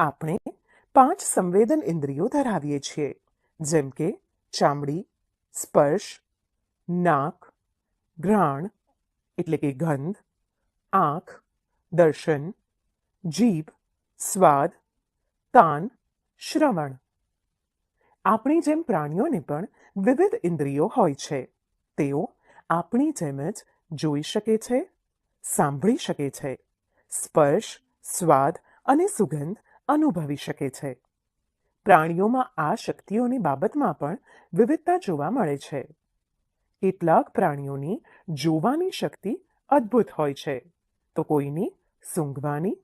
આપણે પાંચ સંવેદન ઇન્દ્રિયો ધરાવીએ છીએ, જેમ કે ચામડી, સ્પર્શ, નાક, ઘ્રાણ, એટલે કે ગંધ, આંખ, દર્શન, જીભ, સ્વાદ કાન શ્રવણ. આપણી જેમ પ્રાણીઓને પણ વિવિધ ઇન્દ્રિયો હોય છે. તેઓ આપણી જેમ જ જોઈ શકે છે, સાંભળી શકે છે. સ્પર્શ, સ્વાદ અને સુગંધ અનુભવી શકે છે. પ્રાણીઓમાં આ શક્તિઓની બાબતમાં પણ વિવિધતા જોવા મળે છે. કેટલાક પ્રાણીઓની જોવાની શક્તિ અદ્ભુત હોય છે. તો કોઈની સૂંઘવાની,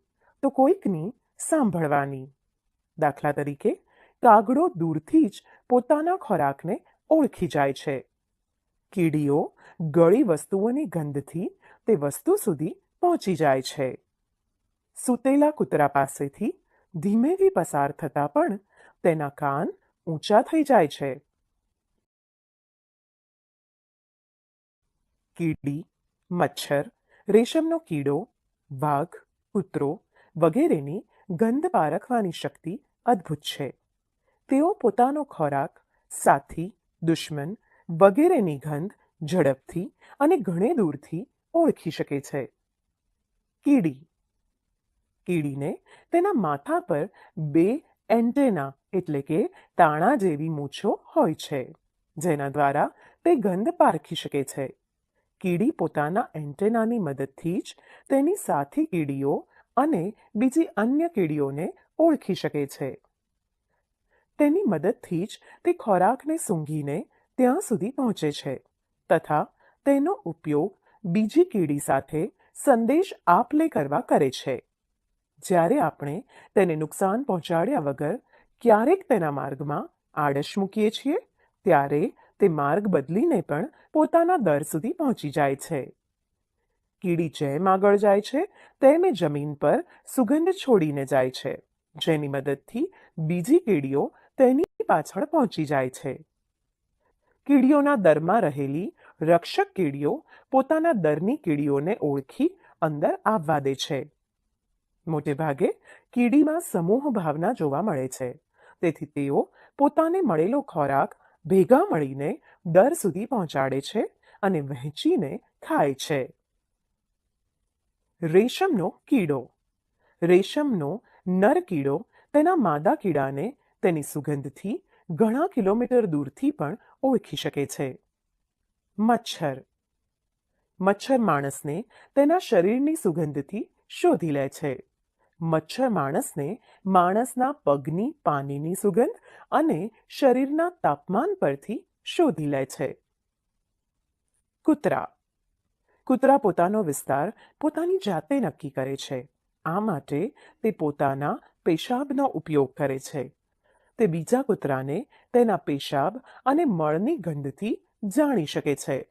તો કોઈકની સાંભળવાની. દાખલા તરીકે, કાગડો દૂરથી જ પોતાના ખોરાકને ઓળખી જાય છે. કીડીઓ ગળી વસ્તુઓની ગંધથી તે વસ્તુ સુધી પહોંચી જાય છે. સૂતેલા કૂતરા પાસેથી ધીમેથી પસાર થતાં પણ તેના કાન ઊંચા થઈ જાય છે. કીડી, મચ્છર, રેશમનો કીડો, વાઘ, કૂતરો વગેરેની ગંધ પારખવાની શક્તિ અદ્ભુત છે. તેઓ પોતાનો ખોરાક, સાથી, દુશ્મન વગેરેની ગંધ ઝડપથી અને ઘણે દૂરથી ઓળખી શકે છે. કીડી કીડીને તેના માથા પર બે એન્ટેના, એટલે કે તાણા જેવી મૂછો હોય છે, જેના દ્વારા તે ગંધ પારખી શકે છે. કીડી પોતાના એન્ટેનાની મદદથી જ તેની સાથી કીડીઓ અને બીજી અન્ય કીડીઓને ઓળખી શકે છે. તેની મદદથી જ તે ખોરાકને સૂંઘીને ત્યાં સુધી પહોંચે છે, તથા તેનો ઉપયોગ બીજી કીડી સાથે સંદેશ આપ લે કરવા કરે છે. જ્યારે આપણે તેને નુકસાન પહોંચાડ્યા વગર ક્યારેક તેના માર્ગમાં આડશ મૂકીએ છીએ, ત્યારે તે માર્ગ બદલીને પણ પોતાના દર સુધી પહોંચી જાય છે. કીડી જેમ આગળ જાય છે, તેમ એ જમીન પર સુગંધ છોડીને જાય છે, જેની મદદથી બીજી કીડીઓ તેની પાછળ પહોંચી જાય છે. કીડીઓના દરમાં રહેલી રક્ષક કીડીઓ પોતાના દરની કીડીઓને ઓળખી અંદર આવવા દે છે. મોટે ભાગે કીડીમાં સમૂહ ભાવના જોવા મળે છે. તેથી તેઓ પોતાને મળેલો ખોરાક ભેગા મળીને દર સુધી પહોંચાડે છે અને વહેંચીને ખાય છે. રેશમનો કીડો. રેશમનો નર કીડો તેના માદા કીડાને તેની સુગંધથી ઘણા કિલોમીટર દૂરથી પણ ઓળખી શકે છે. મચ્છર. મચ્છર માણસને તેના શરીરની સુગંધથી શોધી લે છે. મચ્છર માણસને માણસના પગની પાણીની સુગંધ અને શરીરના તાપમાન પરથી શોધી લે છે. કૂતરા. કૂતરા પોતાનો વિસ્તાર પોતાની જાતે નક્કી કરે છે. આ માટે તે પોતાના પેશાબનો ઉપયોગ કરે છે. તે બીજા કૂતરાને તેના પેશાબ અને મળની ગંધથી જાણી શકે છે.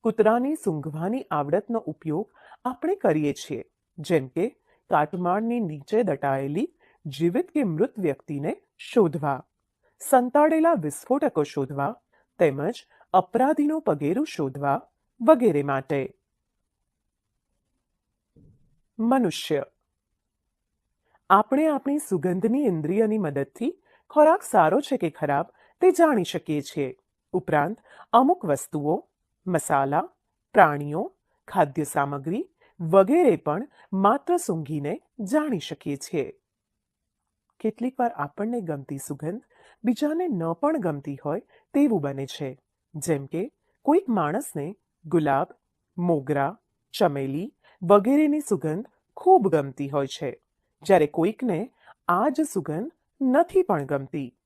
કૂતરાની સૂંઘવાની આવડતનો ઉપયોગ આપણે કરીએ છીએ, જેમ કે કાટમાળની નીચે દટાયેલી જીવિત કે મૃત વ્યક્તિને શોધવા. સંતાડેલા વિસ્ફોટકો શોધવા તેમજ અપરાધીનું પગેરું શોધવા વગેરે માટે. મનુષ્ય. આપણે આપણી સુગંધની ઇન્દ્રિયની મદદથી ખોરાક સારો છે કે ખરાબ તે જાણી શકીએ છીએ. ઉપરાંત અમુક વસ્તુઓ, મસાલા, પ્રાણીઓ, ખાદ્ય સામગ્રી વગેરે પણ માત્ર સૂંઘીને જાણી શકીએ છીએ. કેટલીક વાર આપણને ગમતી સુગંધ બીજાને ન પણ ગમતી હોય તેવું બને છે. જેમ કે, કોઈક માણસને ગુલાબ, મોગરા, ચમેલી વગેરેની સુગંધ ખૂબ ગમતી હોય છે. જ્યારે કોઈકને આ જ સુગંધ નથી પણ ગમતી.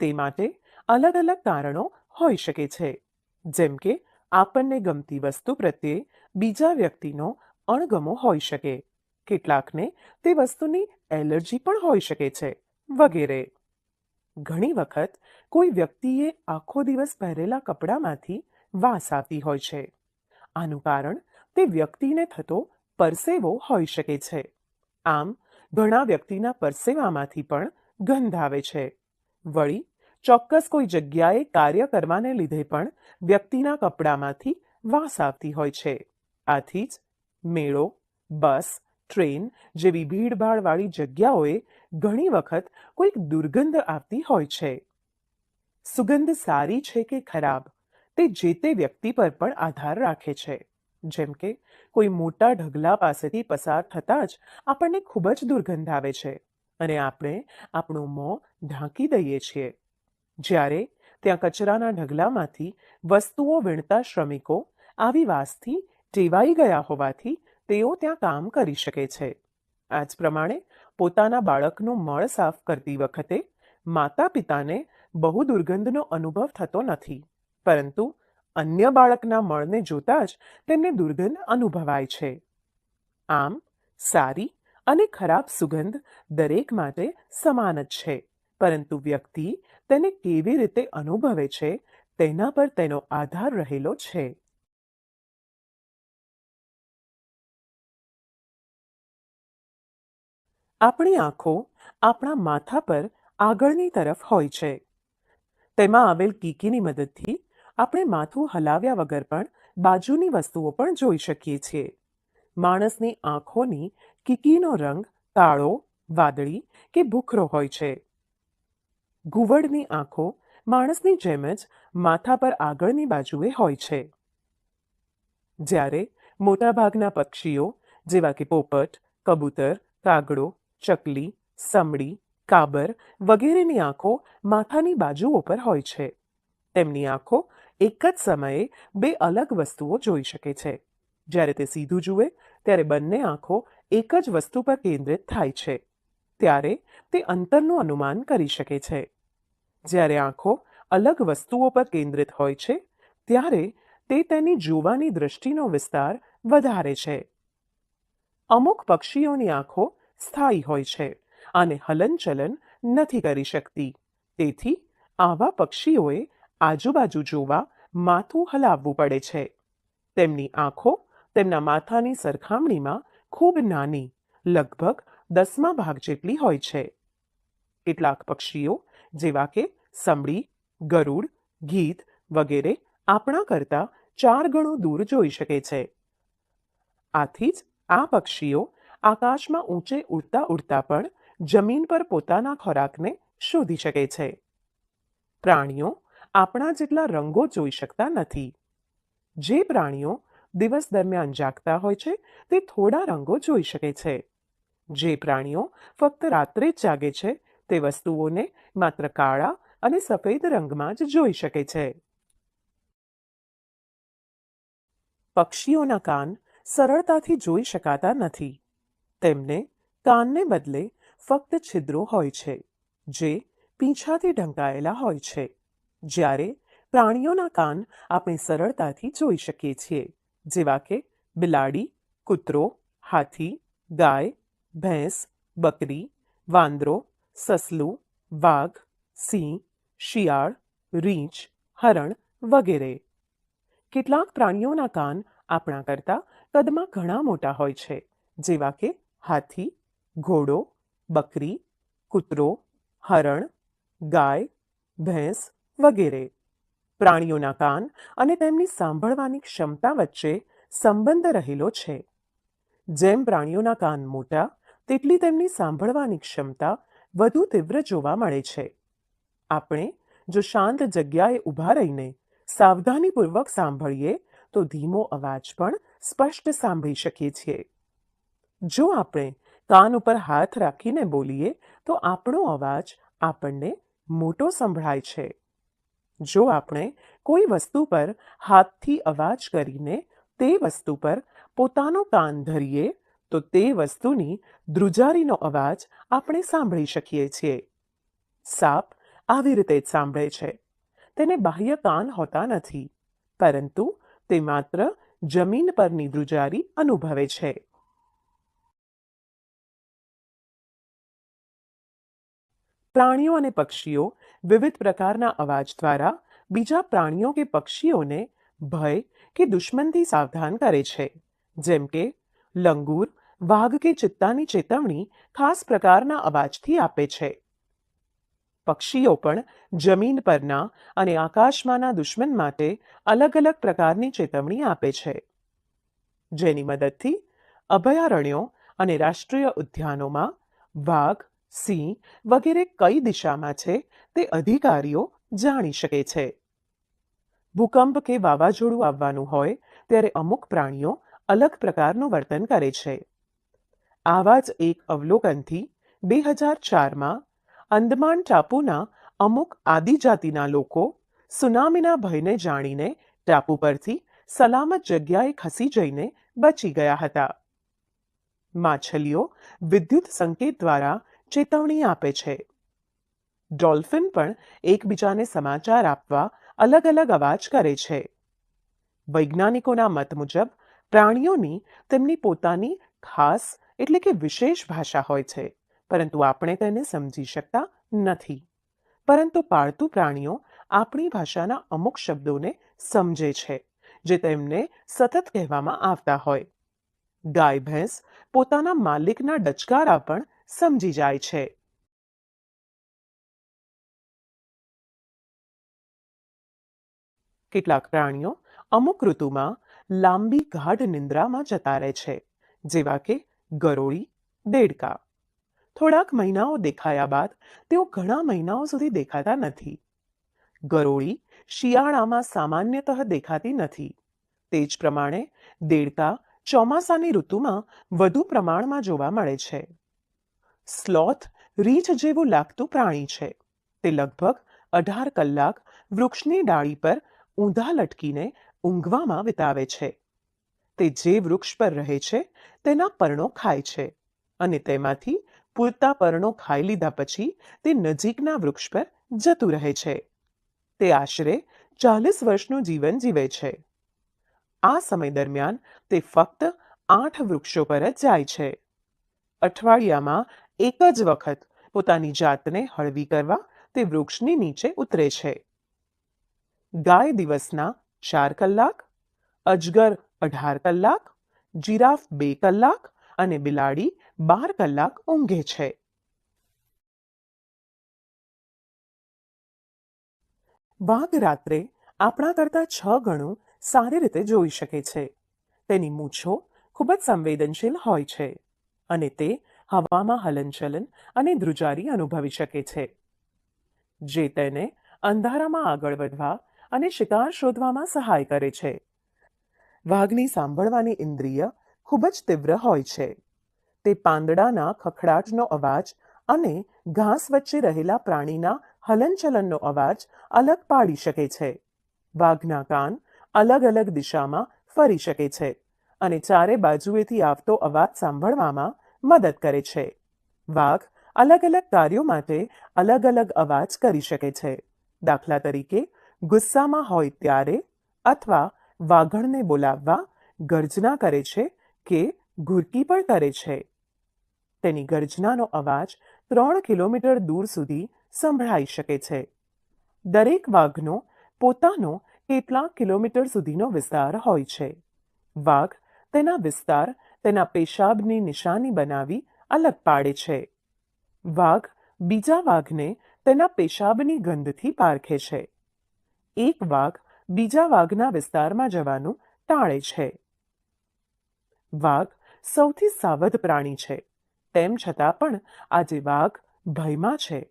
તે માટે અલગ અલગ કારણો હોઈ શકે છે. જેમ કે, આપણને ગમતી વસ્તુ પ્રત્યે બીજા વ્યક્તિનો અણગમો હોઈ શકે. કેટલાકને તે વસ્તુની એલર્જી પણ હોઈ શકે છે, વગેરે. ઘણી વખત કોઈ વ્યક્તિએ આખો દિવસ પહેરેલા કપડામાંથી વાસ આવતી હોય છે. આનું કારણ તે વ્યક્તિને થતો પરસેવો હોઈ શકે છે. આમ, ઘણા વ્યક્તિના પરસેવામાંથી પણ ગંધ આવે છે. વળી, ચોક્કસ કોઈ જગ્યાએ કાર્ય કરવાને લીધે પણ વ્યક્તિના કપડામાંથી વાસ આવતી હોય છે. આથી જ મેળો, બસ, ટ્રેન જેવી ભીડભાડવાળી જગ્યાઓએ ઘણી વખત કોઈક દુર્ગંધ આવતી હોય છે. સુગંધ સારી છે કે ખરાબ? તે જે તે વ્યક્તિ પર પણ આધાર રાખે છે. જેમ કે, કોઈ મોટા ઢગલા પાસેથી પસાર થતાં જ આપણને ખૂબ જ દુર્ગંધ આવે છે અને આપણે આપણું મોં ઢાંકી દઈએ છીએ. જ્યારે ત્યાં કચરાના ઢગલામાંથી વસ્તુઓ વીણતા શ્રમિકો આવી વાસથી ટેવાઈ ગયા હોવાથી તેઓ ત્યાં કામ કરી શકે છે. આ જ પ્રમાણે પોતાના બાળકનું મળ સાફ કરતી વખતે માતા પિતાને બહુ દુર્ગંધનો અનુભવ થતો નથી. પરંતુ અન્ય બાળકના મળને જોતાં જ તેમને દુર્ગંધ અનુભવાય છે. આમ, સારી અને ખરાબ સુગંધ દરેક માટે સમાન જ છે. પરંતુ વ્યક્તિ તેને કેવી રીતે અનુભવે છે તેના પર તેનો આધાર રહેલો છે. આપણી આંખો આપણા માથા પર આગળની તરફ હોય છે. તેમાં આવેલ કીકીની મદદથી આપણે માથું હલાવ્યા વગર પણ બાજુની વસ્તુઓ પણ જોઈ શકીએ છીએ. માણસની આંખોની કીકીનો રંગ કાળો, વાદળી કે ભૂખરો હોય છે. ઘુવડની આંખો માણસની જેમ જ માથા પર આગળની બાજુએ હોય છે. જ્યારે મોટાભાગના પક્ષીઓ જેવા કે પોપટ, કબૂતર, કાગડો ચકલી, સમડી, કાબર વગેરેની આંખો માથાની બાજુઓ પર હોય છે. તેમની આંખો એક જ સમયે બે અલગ વસ્તુઓ જોઈ શકે છે. જ્યારે તે સીધું જુએ, ત્યારે બંને આંખો એક જ વસ્તુ પર કેન્દ્રિત થાય છે. ત્યારે તે અંતરનું અનુમાન કરી શકે છે. જ્યારે આંખો અલગ વસ્તુઓ પર કેન્દ્રિત હોય છે, ત્યારે તે તેની જોવાની દૃષ્ટિનો વિસ્તાર વધારે છે. અમુક પક્ષીઓની આંખો સ્થાયી હોય છે અને હલનચલન નથી કરી શકતી. તેથી આવા પક્ષીઓએ આજુબાજુ જોવા માથું હલાવવું પડે છે. તેમની આંખો તેમના માથાની સરખામણીમાં ખૂબ નાની, લગભગ દસમા ભાગ જેટલી હોય છે. કેટલાક પક્ષીઓ, જેવા કે સમડી, ગરુડ, ગીધ વગેરે આપણા કરતાં ચાર ગણું દૂર જોઈ શકે છે. આથી જ આ પક્ષીઓ આકાશમાં ઊંચે ઉડતા ઉડતા પણ જમીન પર પોતાના ખોરાકને શોધી શકે છે. પ્રાણીઓ આપણા જેટલા રંગો જોઈ શકતા નથી. જે પ્રાણીઓ દિવસ દરમિયાન જાગતા હોય છે, તે થોડા રંગો જોઈ શકે છે. જે પ્રાણીઓ ફક્ત રાત્રે જ જાગે છે, તે વસ્તુઓને માત્ર કાળા અને સફેદ રંગમાં જ જોઈ શકે છે. પક્ષીઓના કાન સરળતાથી જોઈ શકાતા નથી. તેમને કાનને બદલે ફક્ત છિદ્રો હોય છે, જે પીંછાથી ઢંકાયેલા હોય છે. જ્યારે પ્રાણીઓના કાન આપણે સરળતાથી જોઈ શકીએ છીએ, જેવા કે બિલાડી, કૂતરો, હાથી, ગાય, ભેંસ, બકરી, વાંદરો, સસલું, વાઘ, સિંહ, શિયાળ, રીંછ, હરણ વગેરે. કેટલાક પ્રાણીઓના કાન આપણા કરતાં કદમાં ઘણા મોટા હોય છે, જેવા કે હાથી, ઘોડો, બકરી, કૂતરો, હરણ, ગાય, ભેંસ વગેરે. પ્રાણીઓના કાન અને તેમની સાંભળવાની ક્ષમતા વચ્ચે સંબંધ રહેલો છે. જેમ પ્રાણીઓના કાન મોટા, તેટલી તેમની સાંભળવાની ક્ષમતા વધુ તીવ્ર જોવા મળે છે. આપણે જો શાંત જગ્યાએ ઊભા રહીને સાવધાનીપૂર્વક સાંભળીએ, તો ધીમો અવાજ પણ સ્પષ્ટ સાંભળી શકીએ છીએ. જો આપણે કાન ઉપર હાથ રાખીને બોલીએ, તો આપણો અવાજ આપણને મોટો સંભળાય છે. જો આપણે કોઈ વસ્તુ પર હાથથી અવાજ કરીને તે વસ્તુ પર પોતાનો કાન ધરીએ, તો તે વસ્તુની ધ્રુજારીનો અવાજ આપણે સાંભળી શકીએ છીએ. સાપ આવી રીતે જ સાંભળે છે. તેને બાહ્ય કાન હોતા નથી, પરંતુ તે માત્ર જમીન પરની ધ્રુજારી અનુભવે છે. પ્રાણીઓ અને પક્ષીઓ વિવિધ પ્રકારના અવાજ દ્વારા બીજા પ્રાણીઓ કે પક્ષીઓને ભય કે દુશ્મનથી સાવધાન કરે છે. જેમ કે, લંગૂર, વાઘ કે ચિત્તાની ચેતવણી ખાસ પ્રકારના અવાજથી આપે છે. પક્ષીઓ પણ જમીન પરના અને આકાશમાંના દુશ્મન માટે અલગ અલગ પ્રકારની ચેતવણી આપે છે. જેની મદદથી અભયારણ્યો અને રાષ્ટ્રીય ઉદ્યાનોમાં વાઘ સિંહ વગેરે કઈ દિશામાં છે તે અધિકારીઓ જાણી શકે છે. ભૂકંપ કે વાવાઝોડું આવવાનું હોય ત્યારે અમુક પ્રાણીઓ અલગ પ્રકારનું વર્તન કરે છે. આવા જ એક અવલોકનથી બે હજાર ચારમાં અંદમાન ટાપુના અમુક આદિજાતિના લોકો સુનામીના ભયને જાણીને ટાપુ પરથી સલામત જગ્યાએ ખસી જઈને બચી ગયા હતા. માછલીઓ વિદ્યુત સંકેત દ્વારા ચેતવણી આપે છે. ડોલ્ફિન પણ એકબીજાને સમાચાર આપવા અલગ અલગ અવાજ કરે છે. વૈજ્ઞાનિકોના મત મુજબ, પ્રાણીઓની તેમની પોતાની ખાસ એટલે કે વિશેષ ભાષા હોય છે, પરંતુ આપણે તેને સમજી શકતા નથી. પરંતુ પાળતુ પ્રાણીઓ આપણી ભાષાના અમુક શબ્દોને સમજે છે, જે તેમને સતત કહેવામાં આવતા હોય. ગાય ભેંસ પોતાના માલિકના ડચકારા પણ સમજી જાય છે. કેટલાક પ્રાણીઓ અમુક ઋતુમાં લાંબી ગાઢ નિંદ્રામાં જતા રહે છે, જેવા કે ગરોળી, દેડકા. થોડાક મહિનાઓ દેખાયા બાદ તેઓ ઘણા મહિનાઓ સુધી દેખાતા નથી. ગરોળી શિયાળામાં સામાન્યતઃ દેખાતી નથી. તે જ પ્રમાણે દેડકા ચોમાસાની ઋતુમાં વધુ પ્રમાણમાં જોવા મળે છે. સ્લોથ રીંછ જેવું લાગતું પ્રાણી છે. તે લગભગ અઢાર કલાક વૃક્ષની ડાળી પર ઊંધા લટકીને ઊંઘવામાં વિતાવે છે. તે જે વૃક્ષ પર રહે છે, તેના પર્ણો ખાય છે અને તેમાંથી પૂરતા પર્ણો ખાઈ લીધા પછી તે નજીકના વૃક્ષ પર જતું રહે છે. તે આશરે ચાલીસ વર્ષનું જીવન જીવે છે. આ સમય દરમિયાન તે ફક્ત આઠ વૃક્ષો પર જ જાય છે. અઠવાડિયામાં એક જ વખત પોતાની જાતને હળવી કરવા તે વૃક્ષની નીચે ઉતરે છે. ગાય દિવસના ચાર કલાક, અજગર અઢાર કલાક, જીરાફ બે કલાક અને બિલાડી બાર કલાક ઊંઘે છે. વાઘ રાત્રે આપણા કરતા છ ગણું સારી રીતે જોઈ શકે છે. તેની મૂછો ખૂબ જ સંવેદનશીલ હોય છે અને તે હવામાં હલનચલન અને ધ્રુજારી અનુભવી શકે છે. જે તેને અંધારામાં આગળ વધવા અને શિકાર શોધવામાં સહાય કરે છે. વાઘની સાંભળવાની ઇન્દ્રિય ખૂબ જ તીવ્ર હોય છે. તે પાંદડાના ખખડાટનો અવાજ અને ઘાસ વચ્ચે રહેલા પ્રાણીના હલનચલનનો અવાજ અલગ પાડી શકે છે. વાઘના કાન અલગ અલગ દિશામાં ફરી શકે છે અને ચારે બાજુએથી આવતો અવાજ સાંભળવામાં મદદ કરે છે. વાઘ અલગ અલગ કાર્યો માટે અલગ અલગ અવાજ કરી શકે છે. દાખલા તરીકે, ગુસ્સામાં હોય ત્યારે અથવા વાઘણને બોલાવવા ગર્જના કરે છે કે ઘુરકી પણ કરે છે. તેની ગર્જનાનો અવાજ ત્રણ કિલોમીટર દૂર સુધી સંભળાઈ શકે છે. દરેક વાઘનો પોતાનો કેટલાક કિલોમીટર સુધીનો વિસ્તાર હોય છે. વાઘ તેના વિસ્તાર તેના પેશાબની નિશાની બનાવી અલગ પાડે છે. વાઘ બીજા વાઘને તેના પેશાબની ગંધથી પારખે છે. એક વાઘ બીજા વાઘના વિસ્તારમાં જવાનું ટાળે છે. વાઘ સૌથી સાવધ પ્રાણી છે. તેમ છતાં પણ આજે વાઘ ભયમાં છે.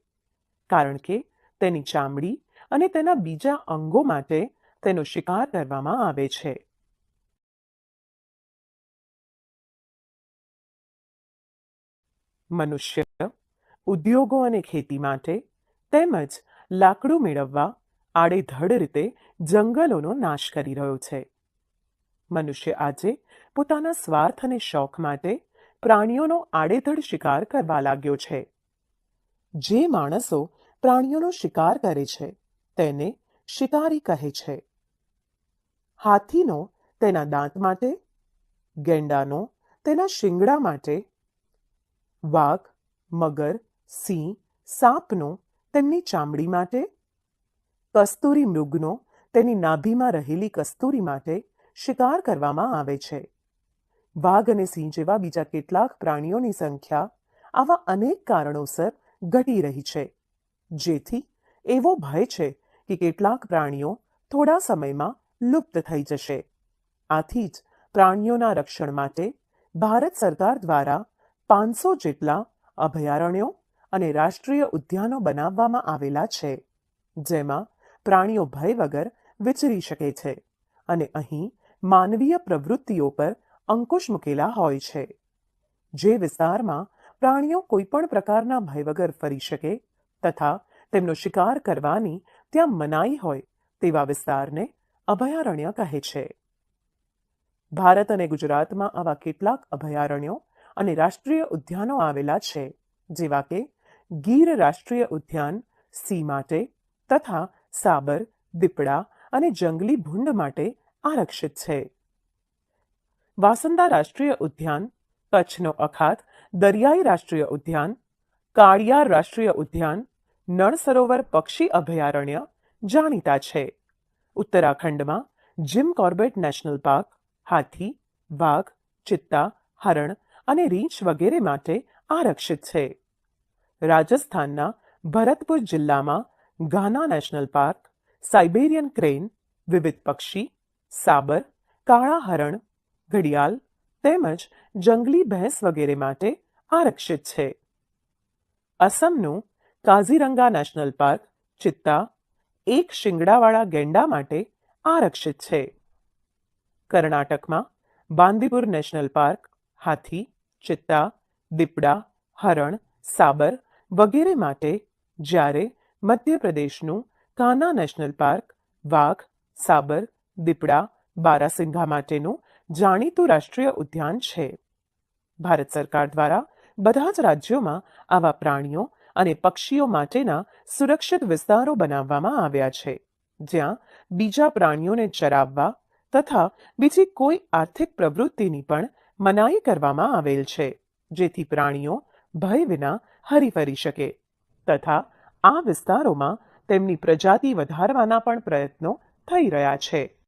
કારણ કે તેની ચામડી અને તેના બીજા અંગો માટે તેનો શિકાર કરવામાં આવે છે. મનુષ્ય, ઉદ્યોગો અને ખેતી માટે તેમજ લાકડું મેળવવા આડેધડ રીતે જંગલોનો નાશ કરી રહ્યો છે. મનુષ્ય આજે પોતાના સ્વાર્થ અને શોખ માટે પ્રાણીઓનો આડેધડ શિકાર કરવા લાગ્યો છે. જે માણસો પ્રાણીઓનો શિકાર કરે છે, તેને શિકારી કહે છે. હાથીનો તેના દાંત માટે, ગેંડાનો તેના શિંગડા માટે વાઘ, મગર, સિંહ, સાપનો તેમની ચામડી માટે, કસ્તુરી મૃગનો તેની નાભીમાં રહેલી કસ્તુરી માટે શિકાર કરવામાં આવે છે. વાઘ અને સિંહ જેવા બીજા કેટલાક પ્રાણીઓની સંખ્યા આવા અનેક કારણોસર ઘટી રહી છે. જેથી એવો ભય છે કે કેટલાક પ્રાણીઓ થોડા સમયમાં લુપ્ત થઈ જશે. આથી જ પ્રાણીઓના રક્ષણ માટે ભારત સરકાર દ્વારા પાંચસો જેટલા અભયારણ્યો અને રાષ્ટ્રીય ઉદ્યાનો બનાવવામાં આવેલા છે, જેમાં પ્રાણીઓ ભય વગર વિચરી શકે છે અને અહીં માનવીય પ્રવૃત્તિઓ પર અંકુશ મૂકેલા હોય છે. જે વિસ્તારમાં પ્રાણીઓ કોઈપણ પ્રકારના ભય વગર ફરી શકે તથા તેમનો શિકાર કરવાની ત્યાં મનાઈ હોય તેવા વિસ્તારને અભયારણ્ય કહે છે. ભારત અને ગુજરાતમાં આવા કેટલાક અભયારણ્યો અને રાષ્ટ્રીય ઉદ્યાનો આવેલા છે, જેવા કે ગીર રાષ્ટ્રીય ઉદ્યાન, સી માટે તથા સાબર, દીપડા અને જંગલી ભૂંડ માટે આરક્ષિત છે. વાસંદા રાષ્ટ્રીય ઉદ્યાન, કચ્છનો અખાત, દરિયાઈ રાષ્ટ્રીય ઉદ્યાન કાળિયાર રાષ્ટ્રીય ઉદ્યાન, નળ સરોવર પક્ષી અભયારણ્ય જાણીતા છે. ઉત્તરાખંડમાં જિમ કોર્બેટ નેશનલ પાર્ક, હાથી, વાઘ, ચિત્તા, હરણ અને રીંછ વગેરે માટે આરક્ષિત છે. રાજસ્થાનના ભરતપુર જિલ્લામાં Ghana national park, Siberian crane વિવિધ પક્ષી, સાબર, કાળા હરણ, ઘડિયાળ તેમજ જંગલી ભેંસ વગેરે માટે આરક્ષિત છે. અસમનું કાઝીરંગા નેશનલ પાર્ક, ચિત્તા, એક શિંગડાવાળા ગેંડા માટે આરક્ષિત છે. કર્ણાટકમાં બાંદીપુર નેશનલ પાર્ક હાથી, ચિત્તા, દીપડા, હરણ, સાબર વગેરે માટે જ્યારે મધ્યપ્રદેશનું કાના નેશનલ પાર્ક, વાઘ, સાબર, દીપડા, બારાસિંઘા માટેનું જાણીતું રાષ્ટ્રીય ઉદ્યાન છે. ભારત સરકાર દ્વારા બધા જ રાજ્યોમાં આવા પ્રાણીઓ અને પક્ષીઓ માટેના સુરક્ષિત વિસ્તારો બનાવવામાં આવ્યા છે, જ્યાં બીજા પ્રાણીઓને ચરાવવા તથા બીજી કોઈ આર્થિક પ્રવૃત્તિની પણ મનાઈ કરવામાં આવેલ છે, જેથી પ્રાણીઓ ભય વિના હરીફરી શકે. તથા આ વિસ્તારોમાં તેમની પ્રજાતિ વધારવાના પણ પ્રયત્નો થઈ રહ્યા છે.